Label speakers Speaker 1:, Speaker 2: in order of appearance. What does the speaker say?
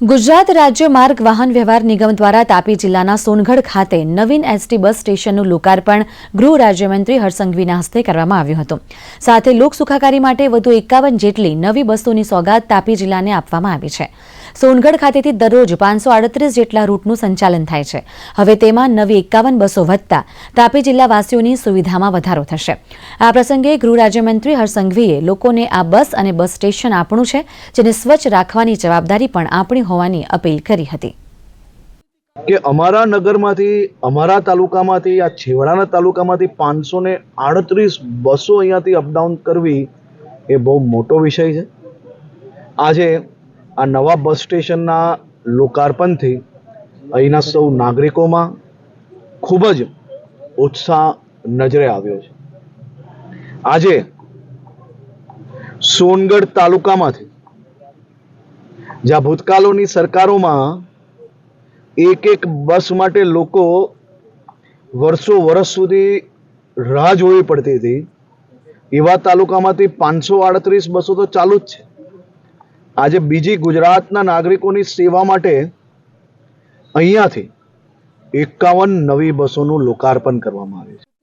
Speaker 1: ગુજરાત રાજ્ય માર્ગ વાહન વ્યવહાર નિગમ દ્વારા તાપી જિલ્લાના સોનગઢ ખાતે નવીન એસટી બસ સ્ટેશનનું લોકાર્પણ ગૃહ રાજ્યમંત્રી હરસંઘવીના હસ્તે કરવામાં આવ્યું હતું. સાથે લોક સુખાકારી માટે વધુ એકાવન જેટલી નવી બસોની સોગાદ તાપી જિલ્લાને આપવામાં આવી છે. સોનગઢ ખાતેથી દરરોજ પાંચસો આડત્રીસ જેટલા રૂટનું સંચાલન થાય છે. હવે તેમાં નવી એકાવન બસો વધતા તાપી જિલ્લાવાસીઓની સુવિધામાં વધારો થશે. આ પ્રસંગે ગૃહ રાજ્યમંત્રી હરસંઘવીએ લોકોને આ બસ અને બસ સ્ટેશન આપણું છે, જેને સ્વચ્છ રાખવાની જવાબદારી પણ આપણી હોવાની અપીલ કરી હતી.
Speaker 2: કે અમારા નગરમાંથી, અમારા તાલુકામાંથી, આ છેવાડાના તાલુકામાંથી પાંચસો ને આડત્રીસ બસો અહીંયાથી અપડાઉન કરવી એ બહુ મોટો વિષય છે. આજે આ નવા બસ સ્ટેશનના લોકાર્પણથી અહીંના સૌ નાગરિકોમાં ખૂબ જ ઉત્સાહ નજરે આવ્યો છે. આજે સોનગઢ તાલુકામાંથી, જ્યાં ભૂતકાળોની સરકારોમાં એક એક બસ માટે લોકો વર્ષો વર્ષ સુધી રાહ જોવી પડતી હતી, એવા તાલુકામાંથી પાંચસો આડત્રીસ બસો તો ચાલુ જ છે. આજે બીજી ગુજરાતના નાગરિકોની સેવા માટે અહીંયાથી એકાવન નવી બસોનું લોકાર્પણ કરવામાં આવ્યું છે.